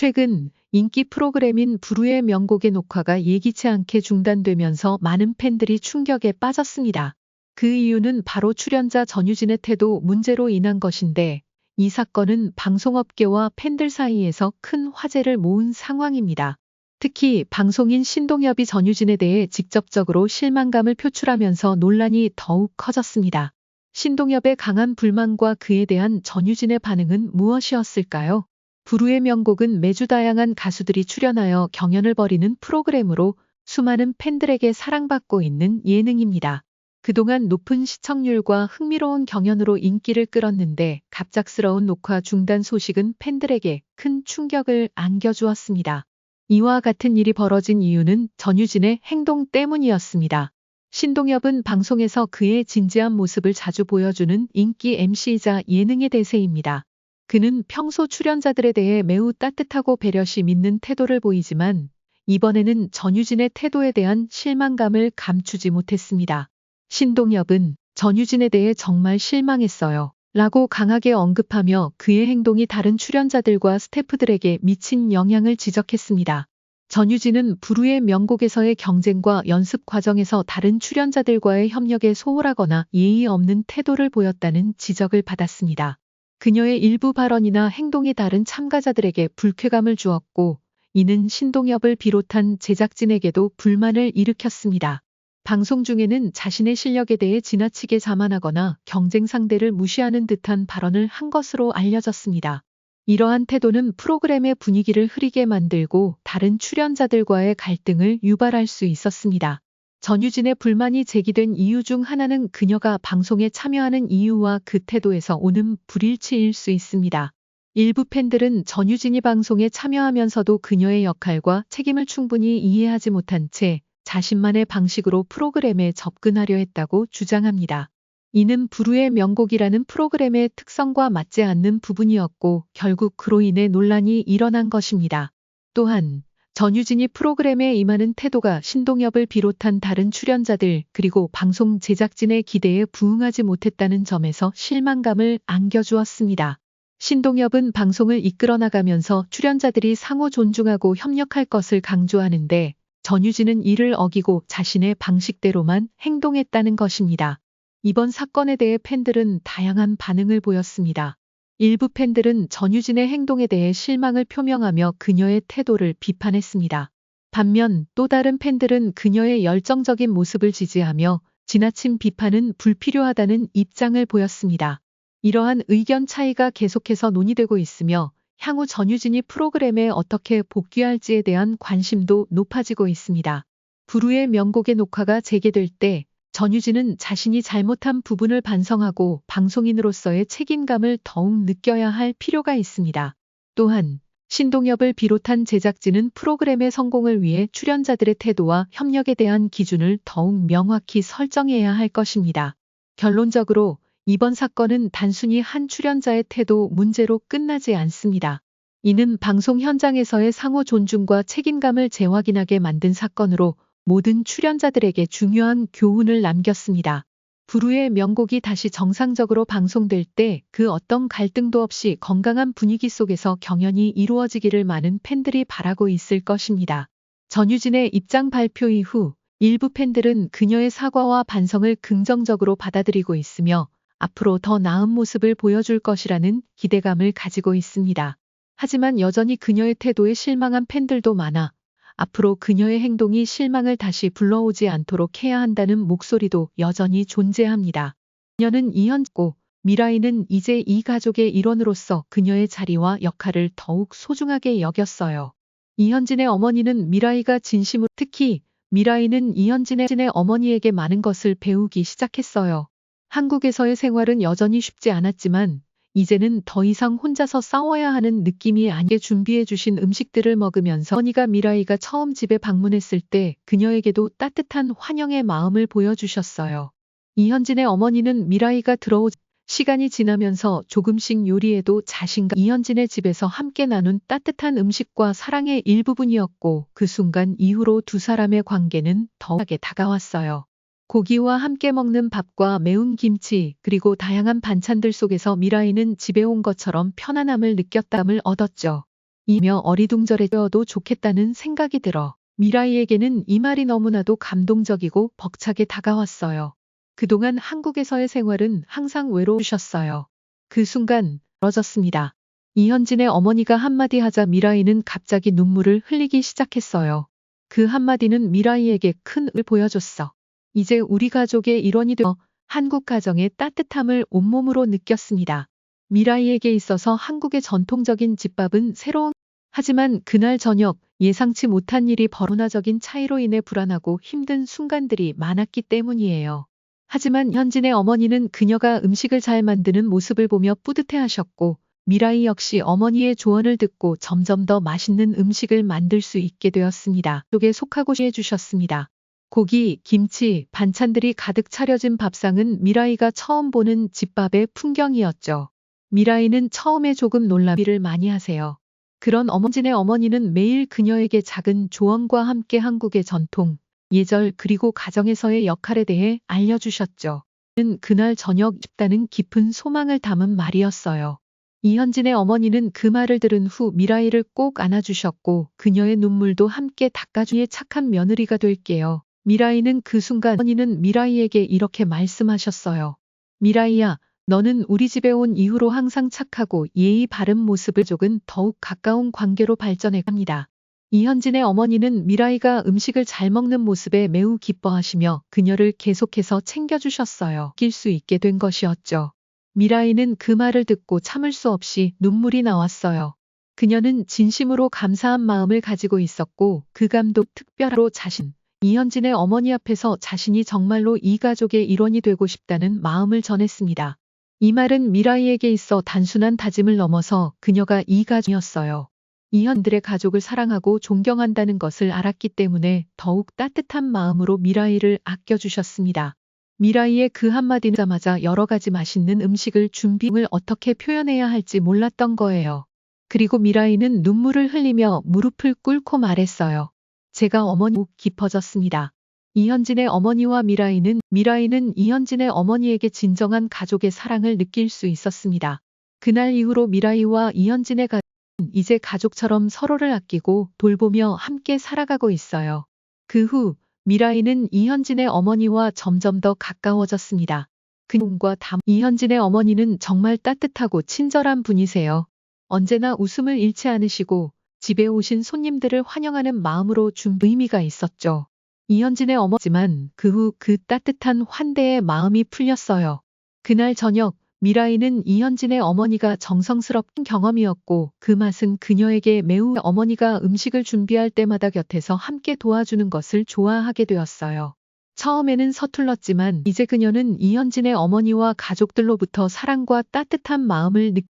최근 인기 프로그램인 부르의 명곡의 녹화가 예기치 않게 중단되면서 많은 팬들이 충격에 빠졌습니다. 그 이유는 바로 출연자 전유진의 태도 문제로 인한 것인데 이 사건은 방송업계와 팬들 사이에서 큰 화제를 모은 상황입니다. 특히 방송인 신동엽이 전유진에 대해 직접적으로 실망감을 표출하면서 논란이 더욱 커졌습니다. 신동엽의 강한 불만과 그에 대한 전유진의 반응은 무엇이었을까요? 부르의 명곡은 매주 다양한 가수들이 출연하여 경연을 벌이는 프로그램으로 수많은 팬들에게 사랑받고 있는 예능입니다. 그동안 높은 시청률과 흥미로운 경연으로 인기를 끌었는데 갑작스러운 녹화 중단 소식은 팬들에게 큰 충격을 안겨주었습니다. 이와 같은 일이 벌어진 이유는 전유진의 행동 때문이었습니다. 신동엽은 방송에서 그의 진지한 모습을 자주 보여주는 인기 MC이자 예능의 대세입니다. 그는 평소 출연자들에 대해 매우 따뜻하고 배려심 있는 태도를 보이지만 이번에는 전유진의 태도에 대한 실망감을 감추지 못했습니다. 신동엽은 전유진에 대해 정말 실망했어요. 라고 강하게 언급하며 그의 행동이 다른 출연자들과 스태프들에게 미친 영향을 지적했습니다. 전유진은 부르의 명곡에서의 경쟁과 연습 과정에서 다른 출연자들과의 협력에 소홀하거나 예의 없는 태도를 보였다는 지적을 받았습니다. 그녀의 일부 발언이나 행동이 다른 참가자들에게 불쾌감을 주었고 이는 신동엽을 비롯한 제작진에게도 불만을 일으켰습니다. 방송 중에는 자신의 실력에 대해 지나치게 자만하거나 경쟁 상대를 무시하는 듯한 발언을 한 것으로 알려졌습니다. 이러한 태도는 프로그램의 분위기를 흐리게 만들고 다른 출연자들과의 갈등을 유발할 수 있었습니다. 전유진의 불만이 제기된 이유 중 하나는 그녀가 방송에 참여하는 이유와 그 태도에서 오는 불일치일 수 있습니다. 일부 팬들은 전유진이 방송에 참여하면서도 그녀의 역할과 책임을 충분히 이해하지 못한 채 자신만의 방식으로 프로그램에 접근하려 했다고 주장합니다. 이는 부르의 명곡이라는 프로그램의 특성과 맞지 않는 부분이었고 결국 그로 인해 논란이 일어난 것입니다. 또한 전유진이 프로그램에 임하는 태도가 신동엽을 비롯한 다른 출연자들 그리고 방송 제작진의 기대에 부응하지 못했다는 점에서 실망감을 안겨주었습니다. 신동엽은 방송을 이끌어 나가면서 출연자들이 상호 존중하고 협력할 것을 강조하는데 전유진은 이를 어기고 자신의 방식대로만 행동했다는 것입니다. 이번 사건에 대해 팬들은 다양한 반응을 보였습니다. 일부 팬들은 전유진의 행동에 대해 실망을 표명하며 그녀의 태도를 비판했습니다. 반면 또 다른 팬들은 그녀의 열정적인 모습을 지지하며 지나친 비판은 불필요하다는 입장을 보였습니다. 이러한 의견 차이가 계속해서 논의되고 있으며 향후 전유진이 프로그램에 어떻게 복귀할지에 대한 관심도 높아지고 있습니다. 부르의 명곡의 녹화가 재개될 때 전유진은 자신이 잘못한 부분을 반성하고 방송인으로서의 책임감을 더욱 느껴야 할 필요가 있습니다. 또한 신동엽을 비롯한 제작진은 프로그램의 성공을 위해 출연자들의 태도와 협력에 대한 기준을 더욱 명확히 설정해야 할 것입니다. 결론적으로 이번 사건은 단순히 한 출연자의 태도 문제로 끝나지 않습니다. 이는 방송 현장에서의 상호 존중과 책임감을 재확인하게 만든 사건으로 모든 출연자들에게 중요한 교훈을 남겼습니다. 부르의 명곡이 다시 정상적으로 방송될 때 그 어떤 갈등도 없이 건강한 분위기 속에서 경연이 이루어지기를 많은 팬들이 바라고 있을 것입니다. 전유진의 입장 발표 이후 일부 팬들은 그녀의 사과와 반성을 긍정적으로 받아들이고 있으며 앞으로 더 나은 모습을 보여줄 것이라는 기대감을 가지고 있습니다. 하지만 여전히 그녀의 태도에 실망한 팬들도 많아 앞으로 그녀의 행동이 실망을 다시 불러오지 않도록 해야 한다는 목소리도 여전히 존재합니다. 그녀는 이현고 미라이는 이제 이 가족의 일원으로서 그녀의 자리와 역할을 더욱 소중하게 여겼어요. 이현진의 어머니는 미라이가 진심으로 특히 미라이는 이현진의 어머니에게 많은 것을 배우기 시작했어요. 한국에서의 생활은 여전히 쉽지 않았지만 이제는 더 이상 혼자서 싸워야 하는 느낌이 아니게 준비해 주신 음식들을 먹으면서 어머니가 미라이가 처음 집에 방문했을 때 그녀에게도 따뜻한 환영의 마음을 보여주셨어요. 이현진의 어머니는 미라이가 들어오 시간이 지나면서 조금씩 요리에도 자신과 이현진의 집에서 함께 나눈 따뜻한 음식과 사랑의 일부분이었고 그 순간 이후로 두 사람의 관계는 더하게 다가왔어요. 고기와 함께 먹는 밥과 매운 김치 그리고 다양한 반찬들 속에서 미라이는 집에 온 것처럼 편안함을 느꼈다을 얻었죠. 이며 어리둥절해져도 좋겠다는 생각이 들어 미라이에게는 이 말이 너무나도 감동적이고 벅차게 다가왔어요. 그동안 한국에서의 생활은 항상 외로우셨어요. 그 순간 멀어졌습니다. 이현진의 어머니가 한마디 하자 미라이는 갑자기 눈물을 흘리기 시작했어요. 그 한마디는 미라이에게 큰 을 보여줬어. 이제 우리 가족의 일원이 되어 한국 가정의 따뜻함을 온몸으로 느꼈습니다. 미라이에게 있어서 한국의 전통적인 집밥은 새로운 하지만 그날 저녁 예상치 못한 일이 벌어나적인 차이로 인해 불안하고 힘든 순간들이 많았기 때문이에요. 하지만 현진의 어머니는 그녀가 음식을 잘 만드는 모습을 보며 뿌듯해하셨고 미라이 역시 어머니의 조언을 듣고 점점 더 맛있는 음식을 만들 수 있게 되었습니다. 쪽에 속하고 해주셨습니다. 고기, 김치, 반찬들이 가득 차려진 밥상은 미라이가 처음 보는 집밥의 풍경이었죠. 미라이는 처음에 조금 놀라미를 많이 하세요. 그런 어머진의 어머니는 매일 그녀에게 작은 조언과 함께 한국의 전통, 예절 그리고 가정에서의 역할에 대해 알려주셨죠. 는 그날 저녁 싶다는 깊은 소망을 담은 말이었어요. 이현진의 어머니는 그 말을 들은 후 미라이를 꼭 안아주셨고 그녀의 눈물도 함께 닦아주의 착한 며느리가 될게요. 미라이는 그 순간 어머니는 미라이에게 이렇게 말씀하셨어요. 미라이야, 너는 우리 집에 온 이후로 항상 착하고 예의 바른 모습을 조은 더욱 가까운 관계로 발전해 갑니다. 이현진의 어머니는 미라이가 음식을 잘 먹는 모습에 매우 기뻐하시며 그녀를 계속해서 챙겨주셨어요. 낄 수 있게 된 것이었죠. 미라이는 그 말을 듣고 참을 수 없이 눈물이 나왔어요. 그녀는 진심으로 감사한 마음을 가지고 있었고 그 감도 특별하로 자신, 이현진의 어머니 앞에서 자신이 정말로 이 가족의 일원이 되고 싶다는 마음을 전했습니다. 이 말은 미라이에게 있어 단순한 다짐을 넘어서 그녀가 이 가족이었어요. 이현들의 가족을 사랑하고 존경한다는 것을 알았기 때문에 더욱 따뜻한 마음으로 미라이를 아껴주셨습니다. 미라이의 그 한마디는 자마자 여러 가지 맛있는 음식을 준비를 어떻게 표현해야 할지 몰랐던 거예요. 그리고 미라이는 눈물을 흘리며 무릎을 꿇고 말했어요. 제가 어머니 목 깊어졌습니다. 이현진의 어머니와 미라이는 미라이는 이현진의 어머니에게 진정한 가족의 사랑을 느낄 수 있었습니다. 그날 이후로 미라이와 이현진의 가족은 이제 가족처럼 서로를 아끼고 돌보며 함께 살아가고 있어요. 그 후 미라이는 이현진의 어머니와 점점 더 가까워졌습니다. 그님과 담 이현진의 어머니는 정말 따뜻하고 친절한 분이세요. 언제나 웃음을 잃지 않으시고 집에 오신 손님들을 환영하는 마음으로 준 의미가 있었죠. 이현진의 어머지만 그 후그 따뜻한 환대의 마음이 풀렸어요. 그날 저녁 미라이는 이현진의 어머니가 정성스럽은 경험이었고 그 맛은 그녀에게 매우 어머니가 음식을 준비할 때마다 곁에서 함께 도와주는 것을 좋아하게 되었어요. 처음에는 서툴렀지만 이제 그녀는 이현진의 어머니와 가족들로부터 사랑과 따뜻한 마음을 느